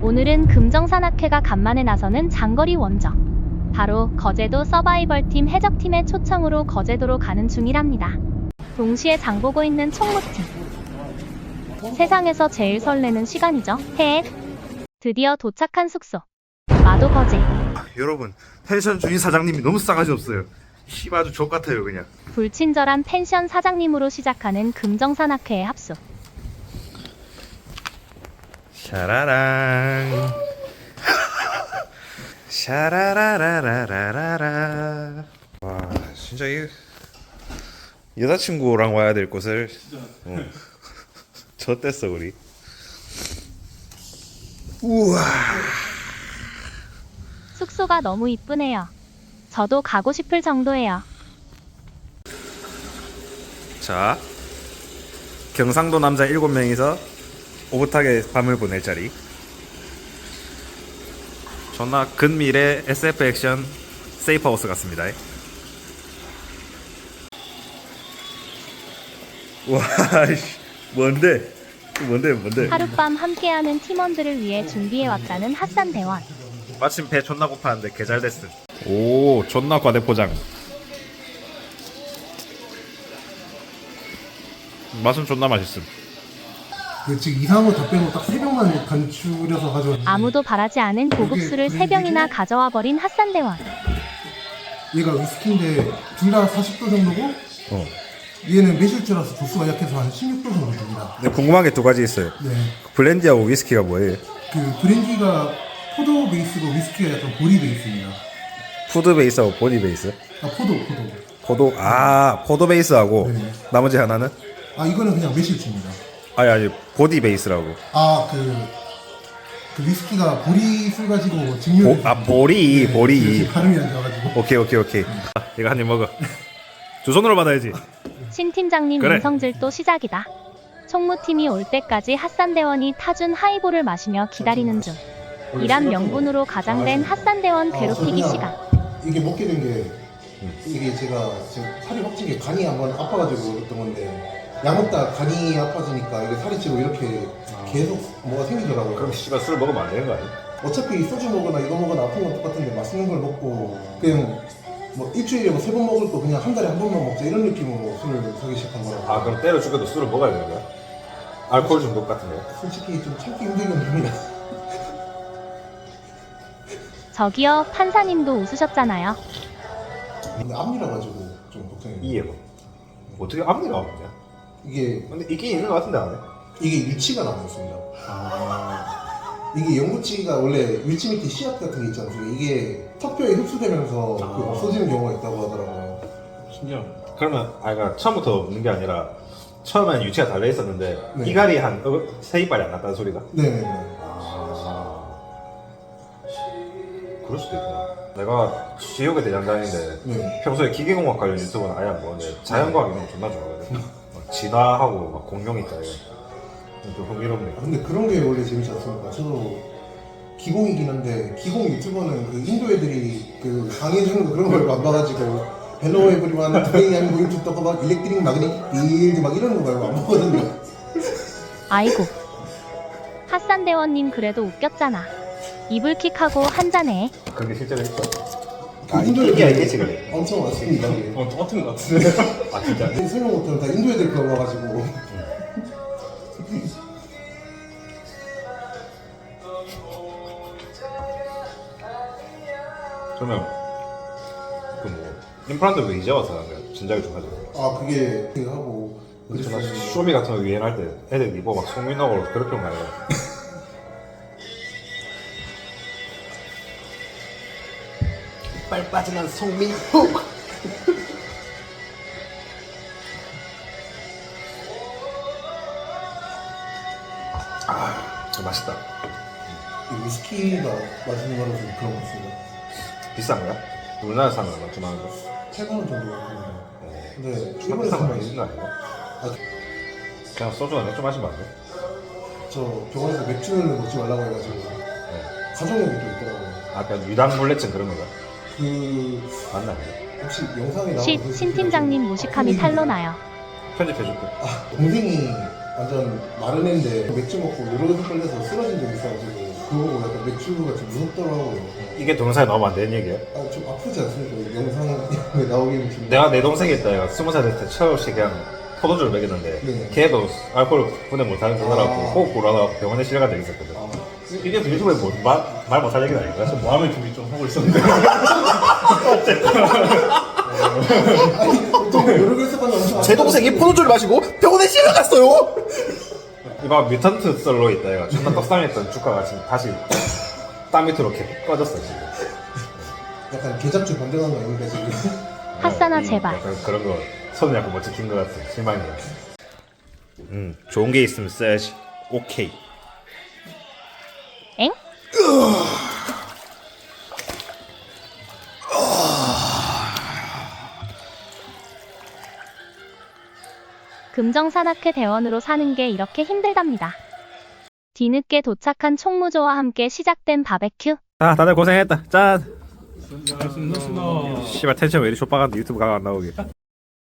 오늘은 금정산악회가 간만에 나서는 장거리 원정. 바로 거제도 서바이벌팀 해적팀의 초청으로 거제도로 가는 중이랍니다. 동시에 장보고 있는 총무팀. 세상에서 제일 설레는 시간이죠. 해. 드디어 도착한 숙소. 마도 거제. 여러분 펜션 주인 사장님이 너무 싸가지 없어요. 씨 아주 족 같아요 그냥. 불친절한 펜션 사장님으로 시작하는 금정산악회의 합숙. 샤라랑 샤라라라라라라 와 진짜 이 여자친구랑 와야 될 곳을 어. 젖댔어 우리 우와 숙소가 너무 이쁘네요. 저도 가고 싶을 정도예요. 자 경상도 남자 7명이서 오붓하게 밤을 보낼 자리. 존나 근미래 SF 액션 세이프하우스 같습니다. 와 씨, 뭔데? 뭔데 뭔데? 하룻밤 함께하는 팀원들을 위해 준비해왔다는 핫산 대원. 마침 배 존나 고파는데 개잘 됐음. 오 존나 과대포장. 맛은 존나 맛있음 그 지금 이상한 거 다 빼고 딱세 병만 간추려서 가져왔는데 아무도 바라지 않은 고급술을 세병이나 가져와 버린 핫산 대원. 얘가 위스키인데 둘 다 40도 정도고 어. 얘는 매실주라서 도수가 약해서 한 16도 정도 됩니다 근데 궁금한 게 두 가지 있어요 네. 블렌디하고 위스키가 뭐예요? 그 브랜디가 포도 베이스고 위스키가 약간 보리 베이스입니다 푸드 베이스하고 보디 베이스? 아 포도 포도 포도 아 포도 베이스하고 네. 나머지 하나는 아 이거는 그냥 매실주입니다 아니 아니 보디 베이스라고. 아그 그 위스키가 보리 술 가지고 증류를 보, 아 보리 네, 보리. 그래서 발음이 안 좋아가지고. 오케이 오케이 오케이. 아, 이거 한 입 먹어. 두 손으로 받아야지. 신 팀장님 그래. 인성질 또 시작이다. 총무팀이 올 때까지 핫산 대원이 타준 하이볼을 마시며 기다리는 중. 이란 명분으로 가장된 핫산 대원 괴롭히기 시간. 이게 먹게 된 게 이게 제가 지금 살이 확 찐 게 간이 한번 아파가지고 그랬던 건데 약 먹다 간이 아파지니까 이게 살이 찌고 이렇게 계속 뭐가 생기더라고요. 씨발 술 먹으면 안 되는 거 아니야? 어차피 소주 먹거나 이거 먹거나 아픈 건 똑같은데 맛있는 걸 먹고 그냥 뭐 일주일에 뭐 세 번 먹을 거 그냥 한 달에 한 번만 먹자 이런 느낌으로 술을 사기 시작한 거라고. 아 그럼 때려 죽여도 술을 먹어야 되는 거야? 알코올 중독 같은 거 솔직히 좀 참기 힘들긴 합니다. 저기요 판사님도 웃으셨잖아요. 근데 앞니라 가지고 좀 걱정이. 이해봐 어떻게 앞니가 없냐? 이게 근데 있긴 있는 거 같은데 안에 이게 유치가 남아 있습니다. 이게 연구치가 원래 율치 밑에 씨앗 같은 게 있지 않습니까? 이게 턱뼈에 흡수되면서 그 없어지는 경우가 있다고 하더라고요. 신기하네 그러면 아 그러니까 처음부터 없는 게 아니라 처음엔 유치가 달려 있었는데 네. 이갈이 한 어, 세 이빨이 안 났다는 소리가? 네네네. 아 그럴 수도 있구나 내가 지옥의 대장장인데 네. 평소에 기계공학 관련 유튜브는 아예 안 보는데 자연과학 이런 거 존나 좋아하거든 막 진화하고 막 공룡 있다 이거 좀 흥미롭네 아, 근데 그런 게 원래 재밌지 않습니까? 저도 기공이긴 한데 기공 유튜버는 그 인도 애들이 그 강의해주는 거 그런 걸안 봐가지고 헬로 에브리원 today I'm going to talk about electric magnetic field 막 이런 거 말고 안 보거든요. 아이고. 핫산 대원님 그래도 웃겼잖아. 이불킥하고 한 잔에 그런 게 실제로 있어? 그 아 인도 이게 애들이 알겠지 그래 엄청 많습니다. 이게. 어, 똑같은 것 같은데. 아 진짜? 설명 못하면 다 인도 애들 그거 와가지고 그러면 그뭐 임플란트 왜 이제 와서 하는? 진작에 좀 하자 아 그게 그 하고 그랬어요. 쇼미 같은 거 유행할 때 애들 입어 막 송민호로 그렇게 온거 아니야? 빨 빠지는 송민호 아 맛있다 이 위스키가 맛있는 거라서 좀 그런 것 같습니다. 비싼 거야? 우리나라 사면 얼마쯤 하는 거? 8만 원 정도 합니다. 근데 일본에서 일본에서 사면 많이 있는 거 아니야? 아, 그냥 소주나 맥주 마시면 안 돼? 저 병원에서 맥주를 먹지 말라고 해가지고 가정력이 또 있더라고요. 아까 유당불내증 그런 거가 그 맞나 그게? 혹시 영상에 나오는 쉿, 그신 팀장님 무식함이 탄로나요. 편집해줄게 아, 동생이 완전 완전 마른 애인데 맥주 먹고 요로드 걸려서 쓰러진 적 있어가지고 그거 보고 약간 맥주가 좀 무섭더라고요. 이게 동영상에 나오면 안 되는 얘기야? 아 좀 아프지 않습니까? 영상에 나오기는 좀. 내가 내 동생이 있다 얘가 스무 살 될 때 철없이 그냥 포도주를 먹였는데 네. 걔도 알코올 분해 못하는 그거라고 아. 호흡 곤란하고 병원에 실려간 적이 있었거든 아, 이게 유튜브에 뭐, 말, 말 못할 얘기는 아닌가? 좀 마음의 준비 좀 하고 있었는데 아니 보통. 제 동생이 포도주를 마시고 병원에 실려 갔어요 이봐 뮤턴트 썰로 있다 얘가 존나 떡상했던 주가가 지금 다시 땅 밑으로 이렇게 꺼졌어 지금 약간 개잡주 반대하는 거 아닙니까 지금? 핫사나 음, 제발. 약간 그런 거 손을 약간 못 지킨 것 같아 실망이야 음 좋은 게 있으면 써야지 오케이 엥? 금정산악회 대원으로 사는 게 이렇게 힘들답니다. 뒤늦게 도착한 총무조와 함께 시작된 바베큐. 아 다들 고생했다 짠 씨발 텐션 왜 이리 좆박한데 유튜브 가안 나오게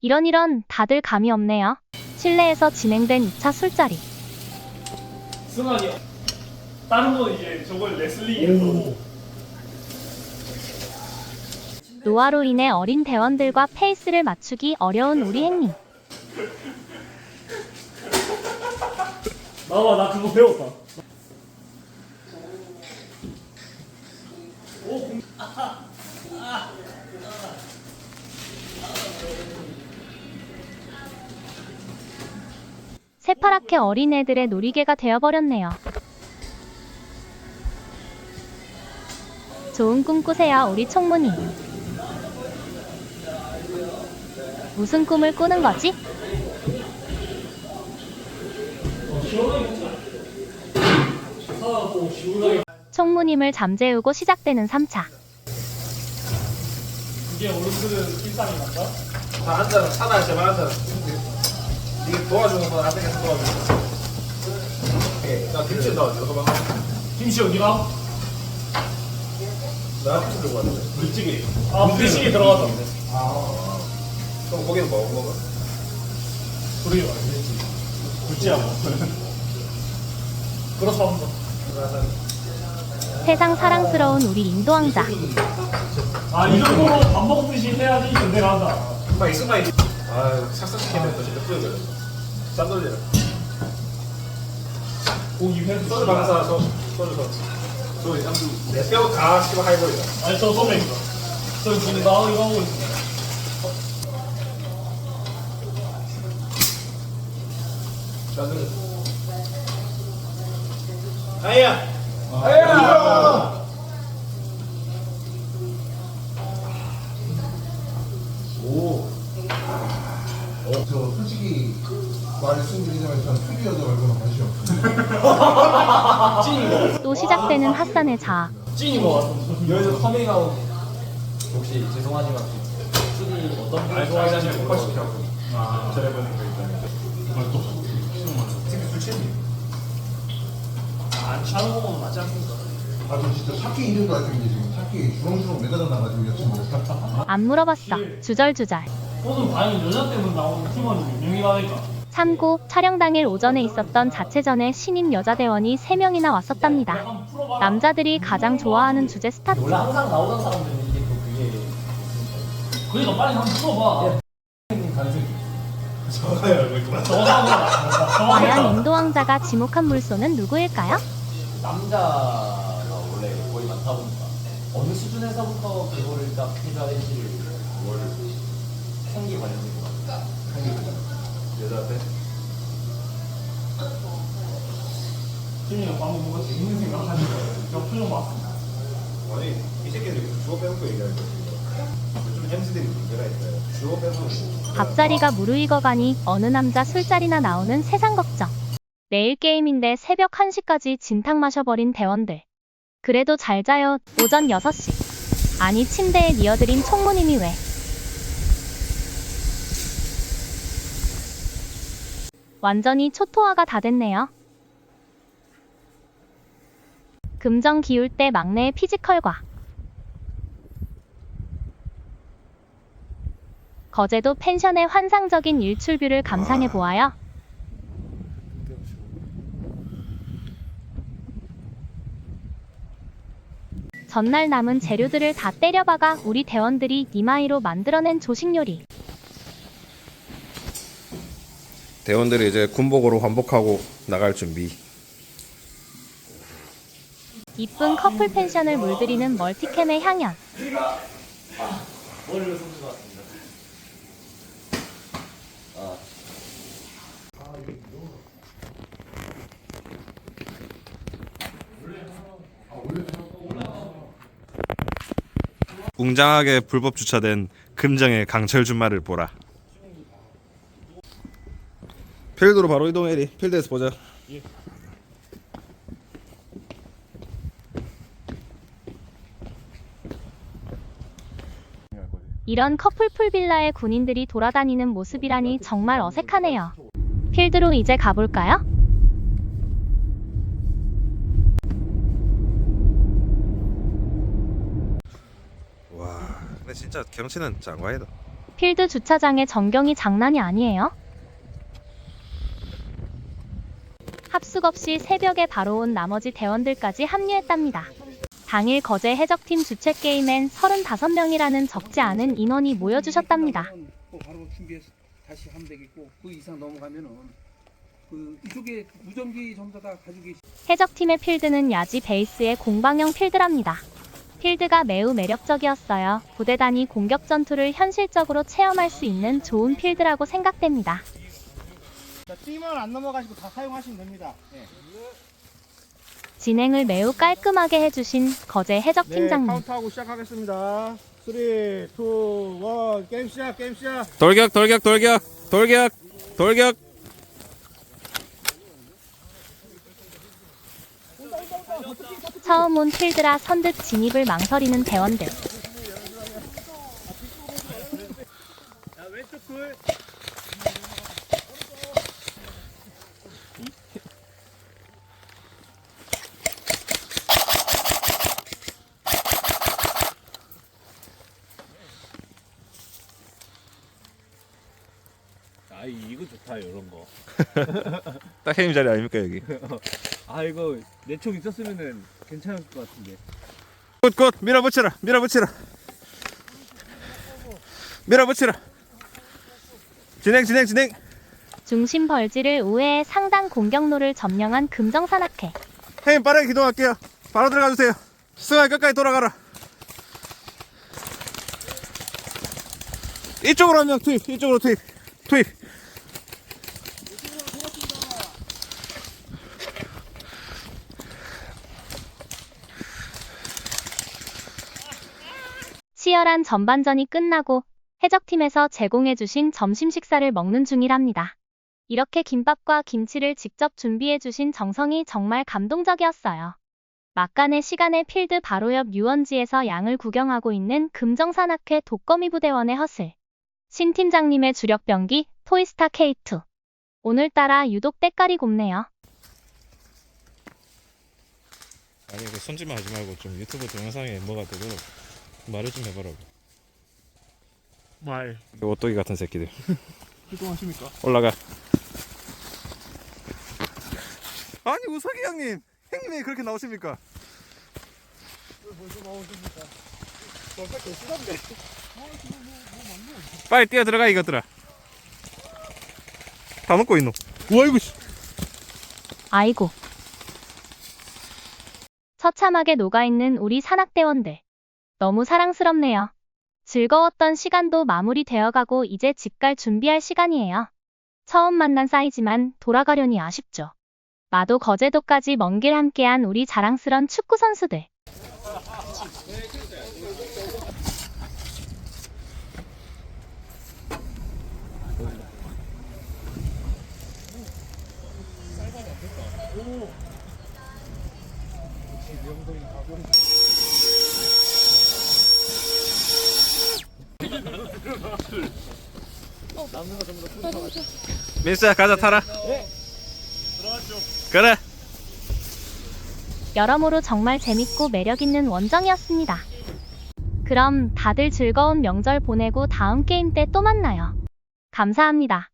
이런 이런 다들 감이 없네요. 실내에서 진행된 2차 술자리. 승환이 다른 건 이제 저걸 레슬링에서 노화로 인해 어린 대원들과 페이스를 맞추기 어려운 우리 행님. 나와 나 그거 배웠다 새파랗게 어린애들의 놀이개가 되어버렸네요. 좋은 꿈 꾸세요, 우리 총무님. 무슨 꿈을 꾸는 거지? 총무님을 잠재우고 시작되는 3차. 이게 어른들은 일상이 자 앉아 차나 제발 앉아 이게 도와주는 건 안 되겠어 도와주는 거 오케이 나 김치 넣어줘 봐봐 김치 어디 가? 나 김치 들고 왔는데 물찌개 아 물찌개 들어갔던데. 그럼 고기는 뭐 먹어? 불이 완전히 물찌하고 그렇다 합니다 세상 사랑스러운 우리 인도왕자. 아이 정도로 밥 먹듯이 해야지 견대가 한다. 금방 익숙만 있지 아유 삭삭 시키면 또 진짜 뿌여버렸어 짠 돌리라 고기 회수 소주 방사 소, 소주 소 소주 삼두 내뼈다 씨발 하이볼이다 아니 저 소맥이다 저 지금 나 이거 하고 있어 짠들 아이야 아이야 오. 어, 저 솔직히 말씀드리자면 전 퓨리 여자 말고는 관심 없어요. 찐 시작되는 핫산의. 찐인 거 같아 여기서 커밍아웃 혹시 죄송하지만 수디 어떤 분을 좋아하시는지 폭발시켜 아 전해보는 거 이걸 또 특히 술 취했니? 안 차는 거는 맞지 않습니까? 아, 저 진짜 차키 이름도 알 텐데 지금 차키 주렁주렁 매달아 나가지고 여친구. 안 물어봤어. 주절주절. 오늘 과연 여자 때문에 나오는 팀원이 몇 명이라니까 참고 촬영 당일 오전에 있었던 자체전에 신인 여자 대원이 3명이나 왔었답니다. 남자들이 가장 좋아하는 주제 스타트. 원래 항상 나오던 사람들은 이게 또 그게 그러니까 빨리 한번 풀어봐. 생긴 가능성이 저가야 왜 그만? 정확하게 과연 인도왕자가 지목한 물소는 누구일까요? 남자가 원래 거의 많다 보니까 어느 수준에서부터 그거를 딱 해줘야 될지를 뭘 생기 관련된 것 같아 여자한테? 팀이가 방금 뭔가 재밌는 생각 하는 거예요 저 표정 봤습니다 아니 이 새끼들이 주어 빼놓고 얘기할 거 요즘 햄스들이 문제가 있어요 주어 빼놓고 밥자리가 무르익어가니 어느 남자 술자리나 나오는 세상 걱정. 내일 게임인데 새벽 1시까지 진탕 마셔버린 대원들. 그래도 잘 자요. 오전 6시. 아니 침대에 뉘어드린 총무님이 왜? 완전히 초토화가 다 됐네요. 금정 기울 때 막내의 피지컬과 거제도 펜션의 환상적인 일출뷰를 감상해 보아요. 전날 남은 재료들을 다 때려박아 우리 대원들이 니마이로 만들어낸 조식 요리. 대원들이 이제 군복으로 환복하고 나갈 준비. 이쁜 커플 펜션을 물들이는 멀티캠의 향연. 웅장하게 불법 주차된 금정의 강철 준마를 보라. 필드로 바로 이동해 리. 필드에서 보자. 이런 커플 풀 빌라에 군인들이 돌아다니는 모습이라니 정말 어색하네요. 필드로 이제 가볼까요? 와, 근데 진짜 경치는 짱과이다. 필드 주차장의 전경이 장난이 아니에요. 합숙 없이 새벽에 바로 온 나머지 대원들까지 합류했답니다. 당일 거제 해적팀 주최 게임엔 35명이라는 적지 않은 인원이 모여주셨답니다. 또 바로 준비해서 다시 하면 되겠고 그 이상 넘어가면은 그 이쪽에 무전기 전부 다 가지고 계시. 해적팀의 필드는 야지 베이스의 공방형 필드랍니다. 필드가 매우 매력적이었어요. 부대 단위 공격 전투를 현실적으로 체험할 수 있는 좋은 필드라고 생각됩니다. 자, 띠만 안 넘어가시고 다 사용하시면 됩니다. 네. 진행을 매우 깔끔하게 해주신 거제 네, 해적팀장님. 카운트하고 시작하겠습니다. 3, 2, 1, 게임 시작, 게임 시작. 돌격, 돌격, 돌격, 돌격, 돌격. 처음 온 필드라 선뜻 진입을 망설이는 대원들. 자, 왼쪽 둘. 아 이거 좋다 이런 거. 딱 형님 자리 아닙니까 여기? 아 이거 내총 있었으면은 괜찮을 것 같은데. 굿, 굿, 밀어붙여라, 밀어붙여라, 밀어붙여라. 진행, 진행, 진행. 중심 벌지를 우회해 상당 공격로를 점령한 금정산악회. 형님 빠르게 기동할게요. 바로 들어가 주세요. 승아 끝까지 돌아가라. 이쪽으로 한 명 투입, 이쪽으로 투입, 투입. 치열한 전반전이 끝나고 해적팀에서 제공해주신 점심 식사를 먹는 중이랍니다. 이렇게 김밥과 김치를 직접 준비해주신 정성이 정말 감동적이었어요. 막간의 시간에 필드 바로 옆 유원지에서 양을 구경하고 있는 금정산악회 독거미 부대원의 허슬. 신 팀장님의 주력 병기 토이스타 K2. 오늘따라 유독 때깔이 곱네요. 아니 그 손짓만 하지 말고 좀 유튜브 동영상에 뭐가 되고 말을 좀 해봐라고. 말. 그 오또기 같은 새끼들. 기동하십니까? 올라가. 아니 우석이 형님, 형님이 그렇게 나오십니까? 빨리 뛰어 들어가 이것들아. 다 먹고 있노. 우와 이거 씨. 아이고. 처참하게 녹아있는 우리 산악대원들. 너무 사랑스럽네요. 즐거웠던 시간도 마무리되어가고 이제 집 갈 준비할 시간이에요. 처음 만난 사이지만 돌아가려니 아쉽죠. 마도 거제도까지 먼 길 함께한 우리 자랑스런 축구 선수들. 민수야 가자 타라. 그래. 여러모로 정말 재밌고 매력있는 원정이었습니다. 그럼 다들 즐거운 명절 보내고 다음 게임 때 또 만나요. 감사합니다.